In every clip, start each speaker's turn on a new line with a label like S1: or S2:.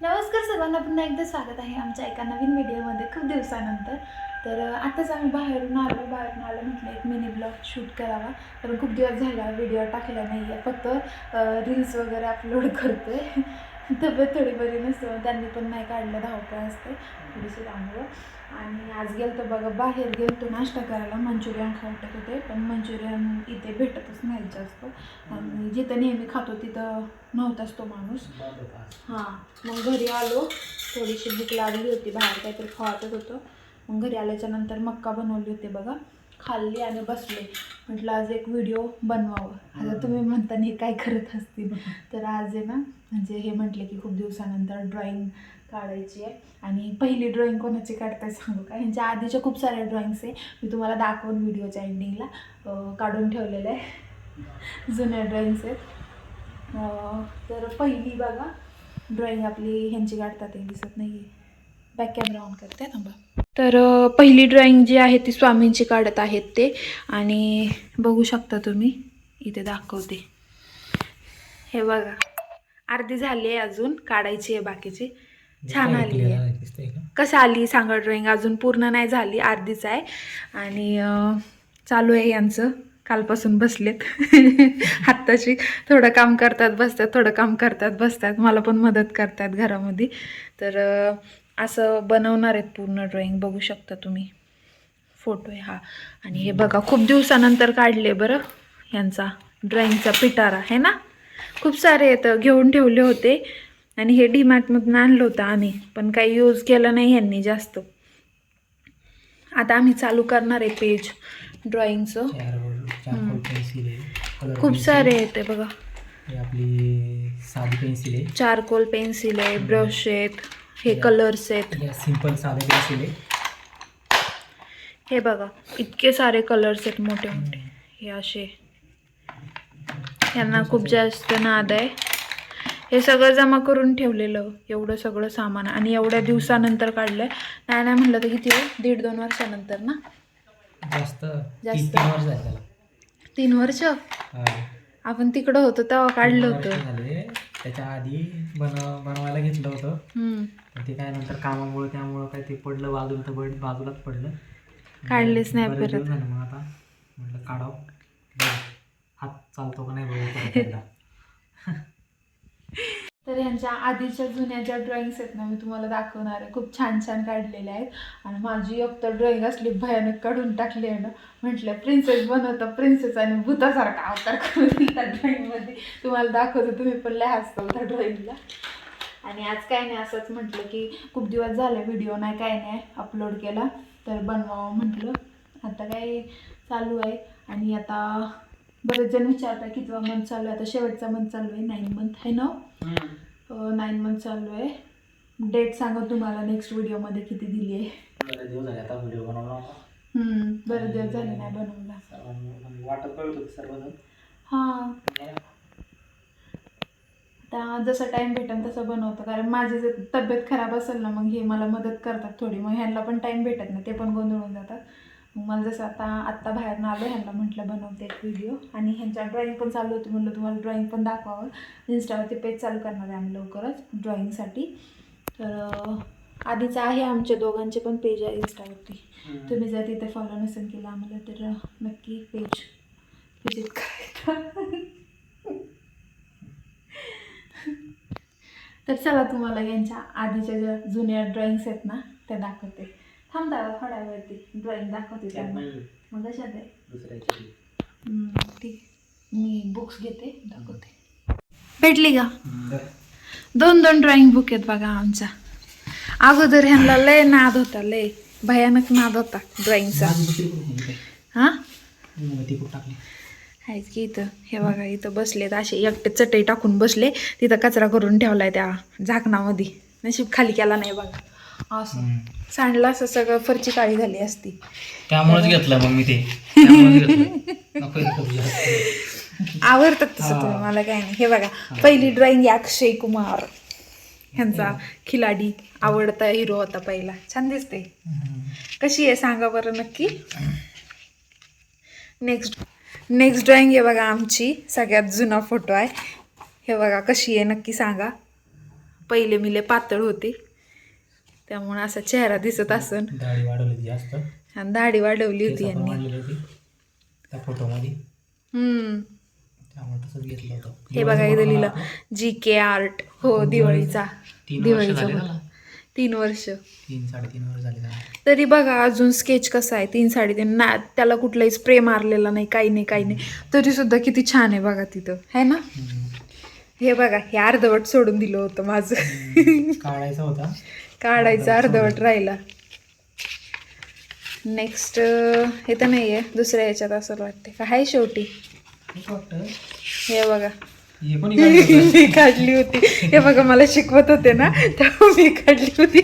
S1: नमस्कार सर्वांना पुन्हा एकदा स्वागत आहे आमच्या एका नवीन व्हिडिओमध्ये खूप दिवसानंतर. तर आताच आम्ही बाहेरून आलो बाहेरून आलो म्हटलं एक मिनी ब्लॉग शूट करावा. कारण खूप दिवस झाला व्हिडिओ टाकला नाही आहे फक्त रील्स वगैरे अपलोड करतो आहे तब्येत थोडी बरी नसतो त्यांनी पण नाही काढलं धावपळ असते थोडीशी त्यामुळं आणि आज गेलतो बघा बाहेर गेलतो नाश्ता करायला मंचुरियन खावटत होते पण मंचुरियन इथे भेटतच नाही जास्त. आणि जिथं नेहमी खातो तिथं नव्हताच तो माणूस. हां मग घरी आलो थोडीशी भूक लागली होती बाहेर काहीतरी खावातच होतं. मग घरी आल्याच्यानंतर मक्का बनवली होती बघा. खाल्ली आणि बसले. म्हटलं आज एक व्हिडिओ बनवावं. आता तुम्ही म्हणता हे काय करत असतील. तर आज आहे ना म्हणजे हे म्हटले की खूप दिवसानंतर ड्रॉइंग काढायची आहे. आणि पहिली ड्रॉइंग कोणाची काढताय सांगू का ह्यांच्या आधीच्या खूप साऱ्या ड्रॉइंग्स आहे. मी तुम्हाला दाखवून व्हिडिओच्या एंडिंगला काढून ठेवलेलं आहे. जुन्या ड्रॉइंग्स आहेत. तर पहिली बघा ड्रॉइंग आपली ह्यांची काढतात हे दिसत नाही आहे बॅक कॅमेरा ऑन करते थांबा. तर पहिली ड्रॉइंग जी आहे ती स्वामींची काढत आहेत ते. आणि बघू शकता तुम्ही इथे दाखवते. हे बघा. अर्धी झाली आहे अजून काढायची आहे बाकीची. छान आली आहे. कसं आली सांगा ड्रॉइंग अजून पूर्ण नाही झाली अर्धीच आहे. आणि चालू आहे यांचं. कालपासून बसलेत. हाताशी थोडं काम करतात बसतात थोडं काम करतात बसतात. मला पण मदत करतात घरामध्ये. तर असं बनवणार आहेत पूर्ण ड्रॉइंग बघू शकता तुम्ही. फोटो आहे हा. आणि हे बघा खूप दिवसानंतर काढले बरं यांचा ड्रॉइंगचा पिटारा आहे ना? खूप सारे येतं घेऊन ठेवले होते. आणि हे डीमार्टमधून आणलं होतं आम्ही पण काही यूज केलं नाही ह्यांनी जास्त. आता आम्ही चालू करणार आहे पेज ड्रॉइंगचं खूप सारे येते बघा.
S2: आपली साधी पेन्सिल आहे.
S1: चारकोल पेन्सिल आहे ब्रश आहेत. हे कलर्स आहेत
S2: या सिंपल साधे पेन्सिल आहे
S1: हे बघा इतके सारे कलर्स आहेत मोठे मोठे. हे असे. यांना खूप जास्त नाद आहे. हे सगळं जमा करून ठेवलेलं एवढं सगळं सामान. आणि एवढ्या दिवसानंतर काढलंय. नाही नाही म्हणलं तर किती आहे? दीड दोन वर्षानंतर ना?
S2: जास्त
S1: जास्त.
S2: तीन तीन वर्ष झाले त्याला.
S1: तीन वर्ष?
S2: हा.
S1: आपण तिकडं होतो तेव्हा काढलं
S2: तीन वर्ष
S1: होतं
S2: झाले. त्याच्या आधी बनव बनवायला घेतलं होतं. पण ते काय नंतर कामामुळे त्यामुळं काय ते पडलं बाजूला तर बड- बाजूलाच पडलं
S1: काढलेच नाही
S2: बरेच दिवस
S1: परत.
S2: झाले मग आता म्हटलं काढावं बघू. हात चालतो का नाही बघू परत एकदा.
S1: तर ह्यांच्या आधीच्या जुन्या ज्या ड्रॉइंग्स आहेत ना मी तुम्हाला दाखवणार आहे. खूप छान छान काढलेल्या आहेत. आणि माझी एक तर ड्रॉइंग असली भयानक काढून टाकली आहे ना. म्हटलं प्रिन्सेस बनवतं प्रिन्सेस आणि भूतासारखा अवतार करून त्या ड्रॉइंगमध्ये तुम्हाला दाखवतो तुम्ही पण लय हसतो त्या ड्रॉइंगला आणि आज काय नाही असंच म्हटलं की खूप दिवस झाले व्हिडिओ नाही काय नाही अपलोड केला. तर बनवावं म्हटलं. आता काय चालू आहे. आणि आता बरेच जण विचारतात कितवा मंथ चालू आहे. आता शेवटचा मंथ चालू आहे. नाईन मंथ आहे ना? नाईन मंथ चालू आहे. डेट सांगा तुम्हाला नेक्स्ट व्हिडिओमध्ये किती दिली आहे.
S2: बरेच दिवस झाले आता व्हिडिओ बनवला होता.
S1: हम्म, बरेच दिवस झाले नाही बनवला
S2: वाटत करत होते सर्वजण.
S1: हां. आता जसं टाईम भेटेल तसं बनवतं कारण माझी जर तब्येत खराब असेल ना मग हे मला मदत करतात थोडी. मग ह्यांना पण टाईम भेटत नाही ते पण गोंधळून जातात. मला जसं आता आत्ता बाहेर आलो ह्यांना म्हटलं बनवते एक व्हिडिओ आणि ह्यांच्या ड्रॉइंग पण चालू होती म्हणलं तुम्हाला ड्रॉइंग पण दाखवावं. इन्स्टावरती पेज चालू करणार आहे आम्ही लवकरच ड्रॉइंगसाठी तर आधीचं आहे आमच्या दोघांचे पण पेज आहे इन्स्टावरती तुम्ही जर तिथे फॉलो नसेल केलं आम्हाला तर नक्की पेज विजिट करायचं. तर चला तुम्हाला यांच्या आधीच्या ज्या जुन्या ड्रॉइंग्स आहेत ना त्या दाखवते. थांब दादा थोड्या वेळती ड्रॉइंग दाखवते त्यांना. मग कशात आहे? ठीक. मी बुक्स घेते दाखवते. भेटली का? दोन दोन ड्रॉइंग बुक आहेत बघा आमच्या. अगोदर ह्यांना लय नाद होता लय भयानक नाद होता ड्रॉइंगचा हां?
S2: ती कुठं टाकली.
S1: आहेच की इथं हे बघा इथं बसलेत असे एकटे चटई टाकून बसले तिथं कचरा करून ठेवलाय त्या झाकणामध्ये. नशीब खाली केला नाही बघा. असं. सांडलं असं सगळं फरची काळी झाली असती.
S2: त्यामुळेच घेतलं मग मी ते. त्यामुळेच घेतलं. नको हे करू जास्त.
S1: आवडतात तसं तुम्ही मला काय नाही. हे बघा पहिली ड्रॉइंग अक्षय कुमार. ह्यांचा खिलाडी आवडता हिरो होता पहिला. छान दिसते.
S2: हम्म.
S1: कशी आहे सांगा बरं नक्की. नेक्स्ट नेक्स्ट ड्रॉइंग आहे बघा आमची. सगळ्यात जुना फोटो आहे. हे बघा कशी आहे नक्की सांगा. पहिले मिले पातळ होते. त्यामुळे असा चेहरा दिसत असन.
S2: दाढी वाढवली ती जास्त.
S1: आणि दाढी वाढवली होती यांनी.
S2: त्या फोटोमध्ये.
S1: हे बघा इथं लिहिलं जी के आर्ट हो दिवाळीचा. दिवाळीचा. तीन वर्ष
S2: तीन साडेतीन वर्ष झाले.
S1: तरी बघा अजून स्केच कसं आहे. तीन साडेतीन. ना त्याला कुठलाही स्प्रे मारलेला नाही काही नाही काही नाही. तरी सुद्धा किती छान आहे बघा तिथं. है ना. हे बघा हे अर्धवट सोडून दिलं होतं माझं.
S2: काढायचा होता.
S1: काढायचं अर्धवट राहिला. नेक्स्ट हे तर नाही आहे दुसऱ्या याच्यात असं वाटते का हाय शेवटी. हे बघा. मी काढली होती. हे बघा मला शिकवत होते ना तेव्हा मी काढली होती.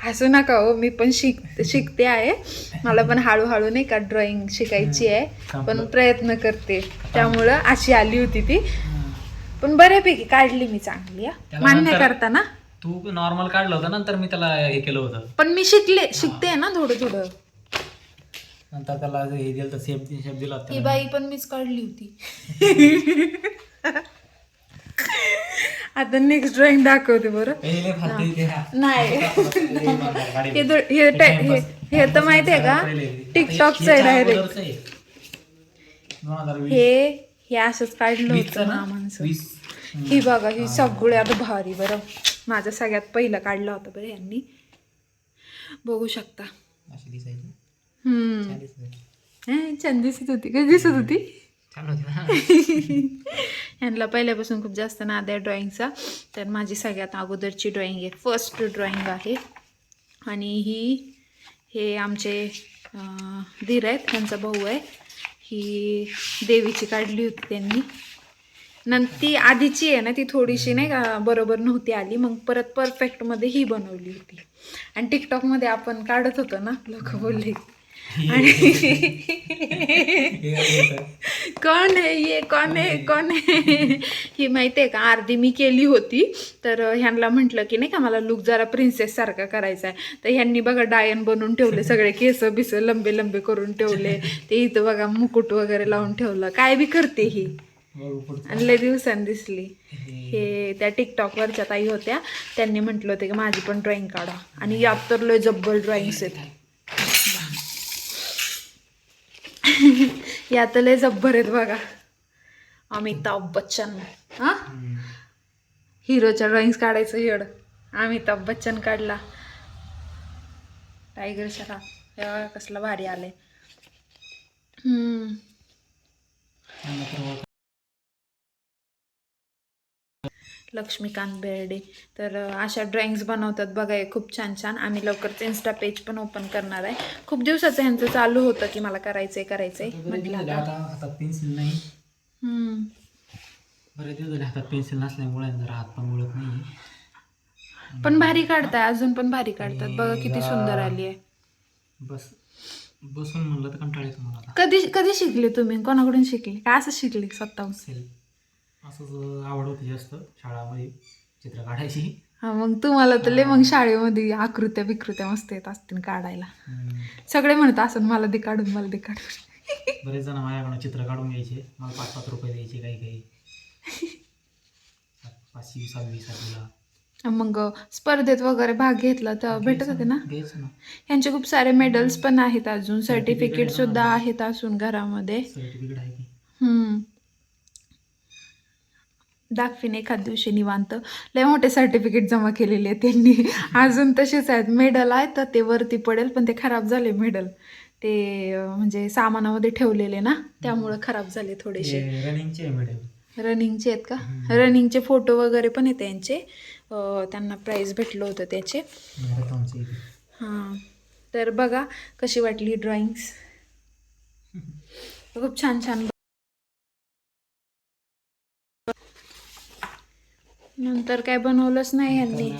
S1: हसू नका हो मी पण शिक शिकते आहे. मला पण हळूहळू नाही का ड्रॉइंग शिकायची आहे. पण. प्रयत्न करते. त्यामुळं अशी आली होती ती. पण बऱ्यापैकी काढली मी चांगली मान्य
S2: नंतर-
S1: करता ना
S2: तू नॉर्मल काढलं होतं नंतर मी त्याला हे केलं होतं.
S1: पण मी शिकले शिकते ना थोडं थोडं.
S2: नंतर त्याला हे दिलं तर शेप शेप दिला होता
S1: ही
S2: त्याला.
S1: बाई पण मीच काढली होती. आता नेक्स्ट ड्रॉइंग दाखवते बरं.
S2: हे लय फालतू आहे ते हा.
S1: नाही.
S2: हे
S1: हे दो- हे टे- हे हे तर माहिती आहे का? टिकटॉकचं आहे डायरेक्ट
S2: दोन हजार वीस.
S1: हे हे असंच काढलं
S2: वीसचं
S1: होतं
S2: ना?
S1: मामांचं.
S2: वीस.
S1: ही बघा ही सगळ्यात भारी बरं. माझं सगळ्यात पहिलं काढलं होतं बरं यांनी. बघू शकता.
S2: अशी दिसायची?
S1: हम्म.
S2: छान दिसायची.
S1: हे, छान दिसत होती. कशी दिसत होती?
S2: छान होती ना.
S1: यांना पहिल्यापासून खूप जास्त नाद आहे ड्रॉइंगचा तर माझी सगळ्यात अगोदरची ड्रॉइंग आहे. फर्स्ट ड्रॉइंग आहे. आणि ही हे आमचे अं, धीर आहेत. त्यांचा भाऊ आहे. ही देवीची काढली होती त्यांनी. नंतर ती आधीची आहे ना ती थोडीशी नाही का बरोबर नव्हती आली. मग परत परफेक्टमध्ये ही बनवली होती. आणि टिकटॉकमध्ये आपण काढत होतो ना लोक बोलले. आणि कोण आहे ये कोण आहे? कोण आहे? ही माहिती आहे का? अर्धी मी केली होती. तर ह्यांना म्हटलं की नाही का मला लुक जरा प्रिन्सेस सारखा करायचा आहे. तर ह्यांनी बघा डायन बनवून ठेवले सगळे केस बिस लंबे लंबे करून ठेवले. ते इथं बघा मुकुट वगैरे लावून ठेवलं. काय बी करते ही. आणि लय दिवसांनी दिसली.
S2: हे
S1: त्या टिकटॉकवरच्या ताई होत्या. त्यांनी म्हटलं होतं की माझी पण ड्रॉइंग काढा. आणि यात तर लय जब्बर ड्रॉइंग्स आहेत. यात लय जब्बर आहेत बघा. अमिताभ बच्चन. हा? हिरोच्या ड्रॉइंग्स काढायचं हेड. अमिताभ बच्चन काढला. टायगर शरा कसला भारी आलंय. लक्ष्मीकांत बेर्डे. तर अशा ड्रॉइंग्स बनवतात बघा हे खूप छान छान. आम्ही लवकरच इन्स्टा पेज पण ओपन करणार आहे. खूप दिवसाचं ह्यांचं चालू होतं की मला करायचंय करायचंय
S2: आता बरेच
S1: म्हटलं
S2: दिवस झाले
S1: आता
S2: आता हातात पेन्सिल नाही.
S1: हम्म.
S2: बरेच दिवस झाले हातात पेन्सिल नसल्यामुळे जरा हात पण वळत नाही
S1: पण भारी काढताय अजून पण भारी काढतात. बघा किती सुंदर आली आहे.
S2: बस बसून म्हणलं तर कंटाळ येतो मला आता.
S1: कधी कधी शिकले तुम्ही? कोणाकडून शिकले? काय असं शिकले स्वतःहून?
S2: सेल असंच आवड होती जास्त शाळामध्ये चित्र काढायची.
S1: हा मग तुम्हाला तर लय मग शाळेमध्ये आकृत्या बिकृत्या मस्त येत असतील काढायला.
S2: हम्म.
S1: सगळे म्हणत असं मला दे काढून मला दे काढून.
S2: बरेच जण माझ्याकडून चित्र काढून घ्यायचे. मला पाच पाच रुपये द्यायचे काही काही. पाचवी सहावी सातवीला
S1: मग स्पर्धेत वगैरे भाग घेतला तर भेटत होते ना.
S2: घ्यायचं ना.
S1: यांचे खूप सारे मेडल्स पण आहेत अजून. सर्टिफिकेट सुद्धा आहेत असून घरामध्ये.
S2: सर्टिफिकेट आहे की?
S1: हम्म. दाखवीन एखाद दिवशी निवांत. लय मोठे सर्टिफिकेट जमा केलेले आहेत त्यांनी. अजून तसेच आहेत. मेडल आहेत तर ते वरती पडेल पण ते खराब झाले मेडल ते म्हणजे सामानामध्ये ठेवलेले ना त्यामुळे खराब झाले थोडेसे.
S2: रनिंगचे मॅडम
S1: रनिंगचे आहेत का. रनिंगचे फोटो वगैरे पण आहेत त्यांचे. त्यांना प्राईज भेटलं होतं त्याचे. हां. तर बघा कशी वाटली ड्रॉइंग्स खूप छान छान नंतर काय बनवलंच नाही यांनी.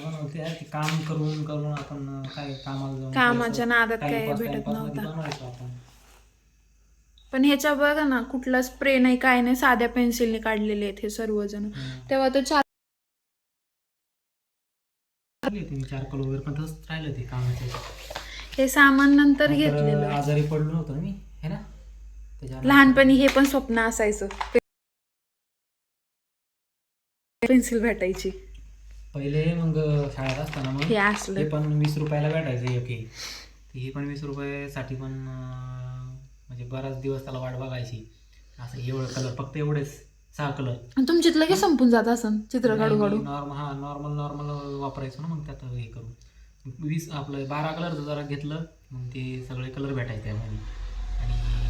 S2: काम करून करून आपण काय कामाला जाऊन
S1: कामाच्या नादात काय भेटत नव्हता. पण ह्याच्या बघा ना कुठला स्प्रे नाही काय नाही साध्या पेन्सिलने काढलेले आहेत हे सर्वजण. तेव्हा तो चार हे सामान नंतर घेतलेलं.
S2: आजारी पडलो होतो मी है
S1: लहानपणी हे पण स्वप्न असायचं. पेन्सिल भेटायची.
S2: पहिले मग शाळेत असताना मग
S1: हे असलं.
S2: पण वीस रुपयाला भेटायचं एक हे ही पण वीस रुपयासाठी पण म्हणजे बराच दिवस त्याला वाट बघायची. असं एवढं कलर फक्त एवढेच सहा कलर
S1: आणि तुमच्यात लगेच संपून जात असं चित्र काढू काढू?
S2: नॉर्मल हा नॉर्मल नॉर्मल वापरायचो ना मग त्यात हे करून. वीस आपलं बारा कलरचं जरा घेतलं मग ते सगळे कलर भेटायचे आणि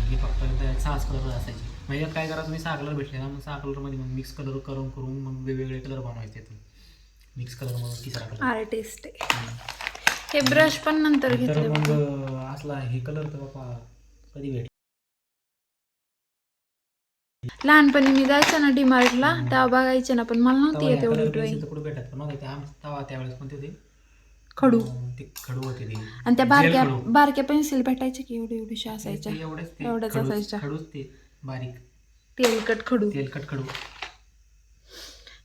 S2: हे फक्त त्यात सहाच कलर असायचे. मग यात काय करायचं मी सहा कलर भेटले ना मग सहा कलरमध्ये मग मिक्स कलर करून करून मग वेगवेगळे कलर बनवायचे त्यातून मिक्स कलर मग तिसरा कलर
S1: आर्टिस्ट आहे. हे ब्रश पण नंतर
S2: तर
S1: घेतले
S2: मग. असला हे कलर तर बापा कधी भेट
S1: लहानपणी मी जायचं ना डीमार्टला तेव्हा बघायचे ना पण मला नव्हती येत एवढी ड्रॉइंग
S2: कुठे भेटत पण नव्हते. ते आम तवा त्यावेळेस पण ते
S1: खडू.
S2: अं, ते खडू होते ते.
S1: आणि त्या बारक्या
S2: खडू.
S1: बारक्या पेन्सिल भेटायच्या की एवढी एवढीशा असायच्या.
S2: ते. एवढेच ते
S1: असायच्या.
S2: ते. बारीक.
S1: तेलकट खडू.
S2: तेलकट खडू.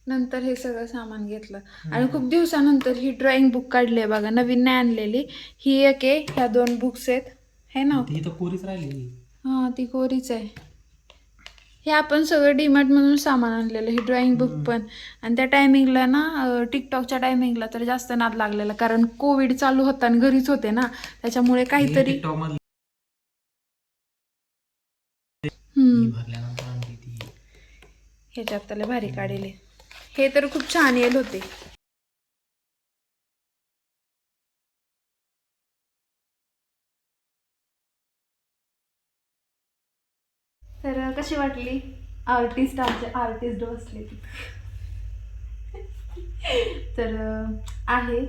S1: नंतर हे सगळं सामान घेतलं. आणि खूप दिवसानंतर ही ड्रॉइंग बुक काढली आहे बघा नवीन नाही आणलेली. ही एक आहे ह्या दोन बुक्स आहेत. हे ना?
S2: ती तर कोरीच राहिली
S1: हां ती कोरीच आहे. हे आपण सगळं डीमार्ट मधून सामान आणलेलं हे ड्रॉइंग बुक पण. आणि त्या टायमिंगला ना टिकटॉकच्या टायमिंगला तर जास्त नाद लागलेला. कारण कोविड चालू होता आणि घरीच होते ना. त्याच्यामुळे काहीतरी
S2: टिकटॉकमध्ये
S1: हम्म,
S2: भरल्यानंतर आणली ती
S1: ह्याच्यात त्याला भारी काढले. हे तर खूप छान येल होते. तर कशी वाटली? आर्टिस्ट आमचे आर्टिस्ट बसले. तर आहे.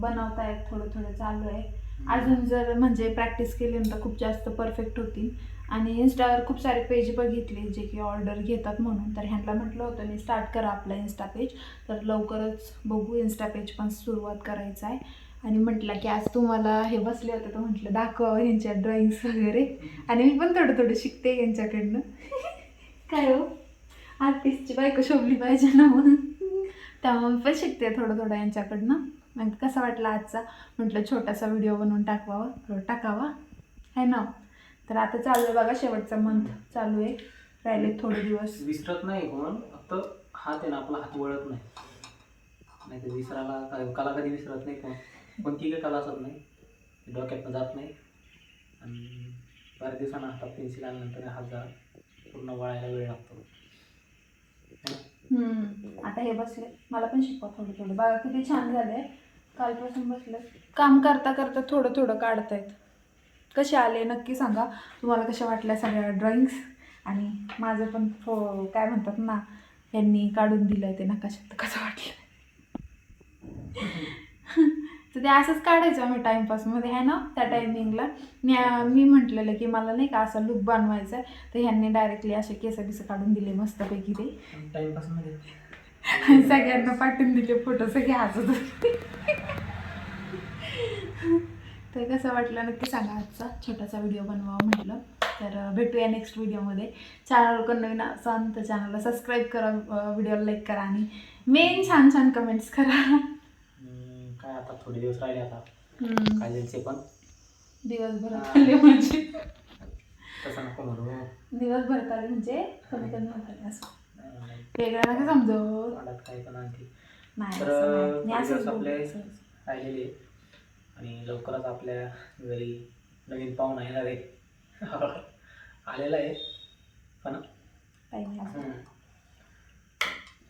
S1: बनवता येत थोडं थोडं चालू आहे. अजून जर म्हणजे प्रॅक्टिस केली ना तर खूप जास्त परफेक्ट होतील. आणि इन्स्टावर खूप सारे पेज बघितले जे की ऑर्डर घेतात म्हणून. तर ह्यांना म्हटलं होतं मी स्टार्ट करा आपला इन्स्टा पेज तर लवकरच बघू इन्स्टा पेज पण सुरुवात करायचं आहे. आणि म्हटलं की आज तुम्हाला हे बसले होते तर म्हटलं दाखवा ह्यांच्या ड्रॉइंग्स वगैरे. आणि मी पण थोडं थोडं शिकते यांच्याकडनं काय हो? आर्टिस्टची बायको शोभली पाहिजे ना म्हणून. त्यामुळे पण शिकते थोडं थोडं यांच्याकडनं मग कसा वाटला आजचा? म्हटलं छोटासा व्हिडिओ बनवून टाकवावा थोडं टाकावा. है ना? तर आता चालू आहे बघा शेवटचा मंथ चालू आहे. राहिले थोडे दिवस.
S2: विसरत नाही कोण. फक्त हात आहे ना आपला हात वळत नाही. नाही तर विसरायला काय कला कधी विसरत नाही कोण. कोणती काही कला असत नाही. ती डोक्यातनं जात नाही. आणि बऱ्याच दिवसांना हातात पेन्सिल आल्यानंतर हात जा पूर्ण वळायला वेळ लागतो.
S1: आता हे बसले. मला पण शिकवा थोडं थोडं. बघा किती छान झाले कालपासून बसले. काम करता करता थोडं थोडं काढतायत. कसे आले नक्की सांगा. तुम्हाला कशा वाटल्या सगळ्या ड्रॉइंग्स आणि माझं पण थो काय म्हणतात ना यांनी काढून दिलं ते नकाशात. कसं वाटलं? तर ते असंच काढायचं आम्ही टाईमपासमध्ये आहे ना त्या टायमिंगला मी मी म्हटलेलं की मला नाही का असा लुक बनवायचा आहे तर ह्यांनी डायरेक्टली असे केस बिस काढून दिले मस्तपैकी ते.
S2: टाइमपासमध्ये.
S1: आणि सगळ्यांना पाठवून दिले फोटो सगळे हसत होते. तर कसं वाटलं नक्की सांगा आजचा छोटासा व्हिडिओ बनवा म्हटलं. तर भेटूया नेक्स्ट व्हिडिओमध्ये चॅनलवर कोण नवीन असाल तर चॅनलला सबस्क्राईब करा व्हिडिओला लाईक करा आणि मेन छान छान कमेंट्स करा.
S2: काय आता थोडे दिवस राहिले आता. काजलचे पण?
S1: दिवसभरात आले म्हणजे.
S2: तसं नको म्हणू.
S1: दिवसभरात आले म्हणजे कमी कमी आले असं. वेगळं नका समजू.
S2: पण आणखी.
S1: नाही
S2: आपले. राहिलेले. आणि लवकरच आपल्या घरी नवीन पाहुणा येणार आहे. आलेला आहे. पण.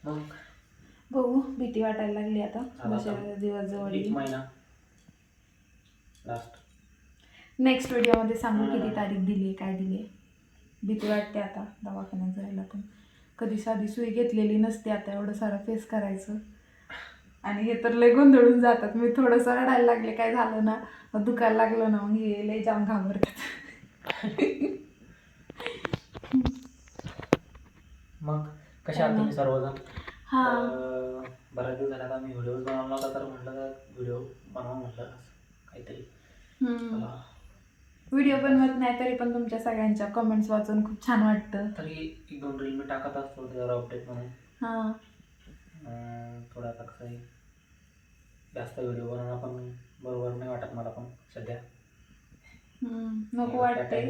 S2: मग?
S1: बघू भीती वाटायला लागली आता. दिवस जवळ
S2: एक महिना. लास्ट
S1: नेक्स्ट व्हिडिओमध्ये सांगू. किती तारीख दिली आहे काय दिली आहे. भीती वाटते आता दवाखान्यात जायला पण. कधी साधी सुई घेतलेली नसते आता एवढं सारं फेस करायचं. आणि हे तर लय गोंधळून जातात. मी थोडंसं रडायला लागले काय झालं ना? दुखायला लागलं ना मग हे लय जाम घाबरतात
S2: मग कशा आहात तुम्ही सर्वजण?
S1: हा.
S2: बऱ्याच दिवस झाले आता मी व्हिडिओ बनवला होता तर म्हटलं व्हिडिओ बनवा म्हटलं काहीतरी.
S1: व्हिडिओ बनवत नाही तरी पण तुमच्या सगळ्यांच्या कमेंट्स वाचून खूप छान वाटतं.
S2: तरी एक दोन रील मी टाकत असतो जरा अपडेट म्हणून.
S1: हां.
S2: थोडा कसं आहे जास्त व्हिडिओ बनवणं पण बरोबर नाही वाटत मला पण सध्या.
S1: नको वाटते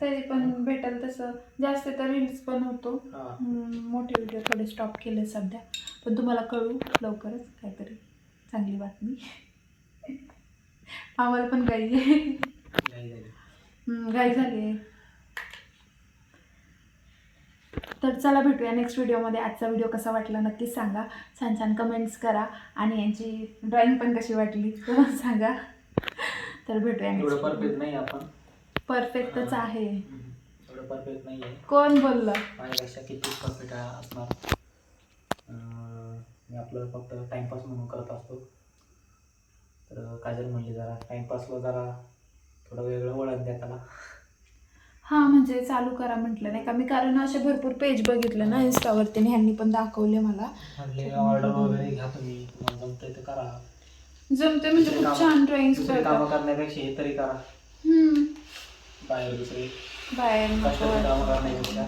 S1: तरी पण भेटेल तसं. जास्त तर रील्स पण होतो. मोठे व्हिडिओ थोडे स्टॉप केले सध्या. पण तुम्हाला कळू लवकरच काहीतरी चांगली बातमी. आम्हाला पण आहे हम्म, घाई झाली आहे. तर चला भेटूया नेक्स्ट व्हिडिओमध्ये आजचा व्हिडिओ कसा वाटला नक्कीच सांगा. छान छान कमेंट्स करा. आणि यांची ड्रॉइंग पण कशी वाटली सांगा. तर भेटूया नेक्स्ट
S2: परफेक्ट नाही आपण.
S1: परफेक्टच आहे.
S2: परफेक्ट नाही आहे.
S1: कोण बोललं?
S2: माझ्यापेक्षा किती परफेक्ट असणार. मी आपलं फक्त टाइमपास म्हणून करत असतो. तर काजल म्हणली जरा टाइमपासला जरा थोडं वेगळं वळण द्या त्याला.
S1: हां म्हणजे चालू करा म्हटलं नाही का. मी कारण असे भरपूर पेज बघितलं ना इन्स्टावरती आणि ह्यांनी पण दाखवले मला.
S2: म्हणले ऑर्डर वगैरे घ्या तुम्ही. तुम्हाला जमतंय तर करा.
S1: जमते म्हणजे खूप छान ड्रॉइंग
S2: दुसरी कामं करण्यापेक्षा हे तरी करा.
S1: हम्म.
S2: बाहेर दुसरे.
S1: बाहेर नको
S2: कष्टाची कामं
S1: वाटतं.
S2: करण्यापेक्षा.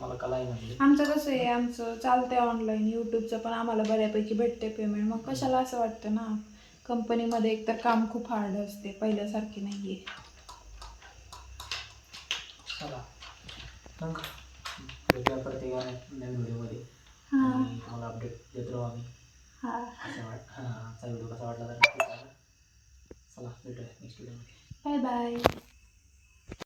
S2: मला कला आहे म्हणजे
S1: आमचं कसं आहे आमचं चालतंय ऑनलाईन यूट्यूबचं पण आम्हाला बऱ्यापैकी भेटते पेमेंट मग कशाला असं वाटतं ना? कंपनीमध्ये एकतर काम खूप हार्ड असते पहिल्यासारखी नाही आहे
S2: चला. मग भेटूया प्रत्येकाने नवीन व्हिडिओमध्ये.
S1: हां.
S2: आणि तुम्हाला अपडेट देत राहू आम्ही.
S1: हां.
S2: असं वाट हां आजचा व्हिडिओ कसा वाटला तर नक्की सांगा चला भेटूया नेक्स्ट व्हिडिओमध्ये
S1: बाय बाय